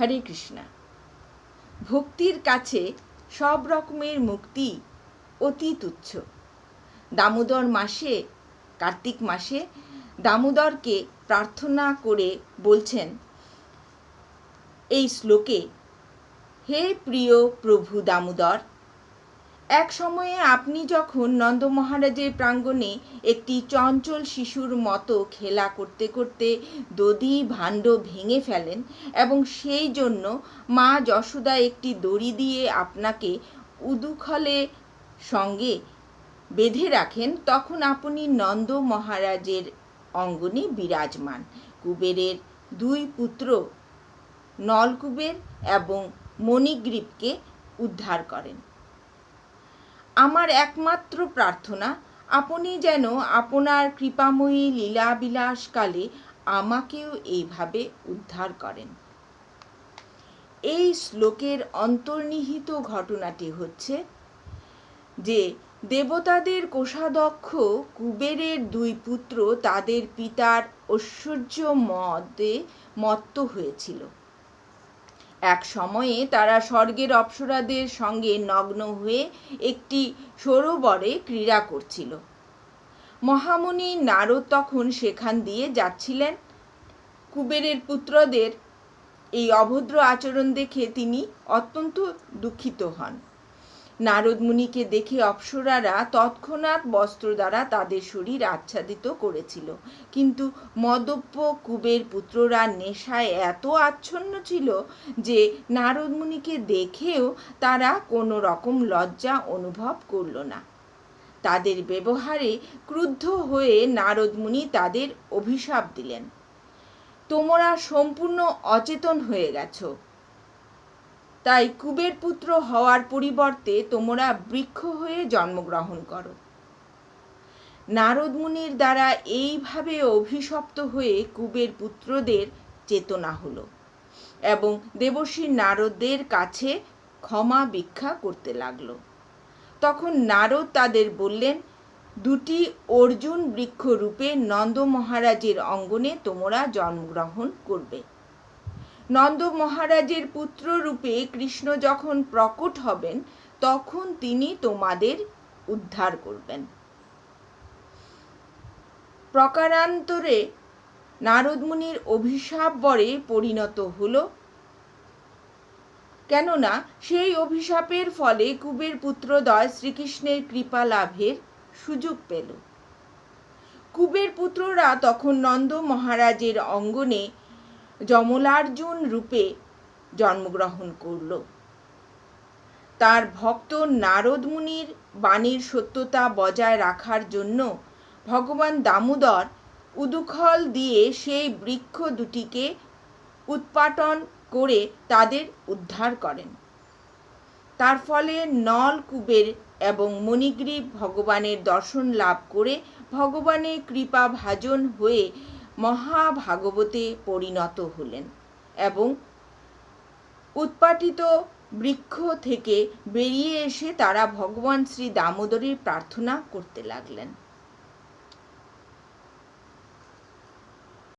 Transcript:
হরে কৃষ্ণা। ভক্তির কাছে সব রকমের মুক্তি অতি তুচ্ছ। দামোদর মাসে, কার্তিক মাসে দামোদরকে প্রার্থনা করে বলছেন, এই শ্লোকে, হে প্রিয় প্রভু দামোদর এক সময়ে আপনি যখন নন্দ মহারাজের প্রাঙ্গণে একটি চঞ্চল শিশুর মতো খেলা করতে করতে দধি ভাণ্ড ভেঙে ফেলেন এবং সেই জন্য মা যশোদা একটি দড়ি দিয়ে আপনাকে উদুখলে সঙ্গে বেঁধে রাখেন, তখন আপনি নন্দ মহারাজের অঙ্গনে বিরাজমান। কুবেরের দুই পুত্র নলকুবের এবং মণিগ্রীবকে উদ্ধার করেন। আমার একমাত্র প্রার্থনা, আপনি যেন আপনার কৃপাময়ী লীলাবিলাসকালে আমাকেও এইভাবে উদ্ধার করেন। এই শ্লোকের অন্তর্নিহিত ঘটনাটি হচ্ছে যে, দেবতাদের কোষাধ্যক্ষ কুবেরের দুই পুত্র তাদের পিতার ঐশ্বর্য মদে মত্ত হয়েছিল। এক সময়ে তারা স্বর্গের অপ্সরাদের সঙ্গে নগ্ন হয়ে একটি সরোবরে ক্রীড়া করছিল। মহামুনি নারদ তখন সেখান দিয়ে যাচ্ছিলেন। কুবেরের পুত্রদের এই অভদ্র আচরণ দেখে তিনি অত্যন্ত দুঃখিত হন। নারদ মুনিকে দেখে অপ্সরারা তৎক্ষণাৎ বস্ত্র দ্বারা তাদের শরীর আচ্ছাদিত করেছিল। কিন্তু মদপ্য কুবের পুত্ররা নেশায় এত আচ্ছন্ন ছিল যে নারদ মুনিকে দেখেও তারা কোনো রকম লজ্জা অনুভব করল না। তাদের ব্যবহারে ক্রুদ্ধ হয়ে নারদ মুনি তাদের অভিশাপ দিলেন। তোমরা সম্পূর্ণ অচেতন হয়ে গেছো। তাই কুবের পুত্র হওয়ার পরিবর্তে তোমরা বৃক্ষ হয়ে জন্মগ্রহণ করো। নারদ মুনির দ্বারা এইভাবে অভিশপ্ত হয়ে কুবের পুত্রদের চেতনা হলো এবং দেবশ্রী নারদদের কাছে ক্ষমা ভিক্ষা করতে লাগল। তখন নারদ তাদের বললেন, দুটি অর্জুন বৃক্ষ রূপে নন্দ মহারাজের অঙ্গনে তোমরা জন্মগ্রহণ করবে। নন্দ মহারাজের পুত্র রূপে কৃষ্ণ যখন প্রকট হবেন, তখন তিনি তোমাদের উদ্ধার করবেন। প্রকারান্তরে নারদমুনির অভিশাপ বরে পরিণত হল। কেননা সেই অভিশাপের ফলে কুবের পুত্রদয় শ্রীকৃষ্ণের কৃপা লাভের সুযোগ পেল। কুবের পুত্ররা তখন নন্দ মহারাজের অঙ্গনে যমলার্জুন রূপে জন্মগ্রহণ করল। তার ভক্ত নারদ মুনির বাণীর সত্যতা বজায় রাখার জন্য ভগবান দামোদর উদুখল দিয়ে সেই বৃক্ষ দুটিকে উৎপাটন করে তাদের উদ্ধার করেন। তার ফলে নল কুবের এবং মণিগ্রীব ভগবানের দর্শন লাভ করে ভগবানের কৃপা ভাজন হয়ে মহাভাগবতে পরিণত হলেন এবং উৎপাটিত বৃক্ষ থেকে বেরিয়ে এসে তারা ভগবান শ্রী দামোদরের প্রার্থনা করতে লাগলেন।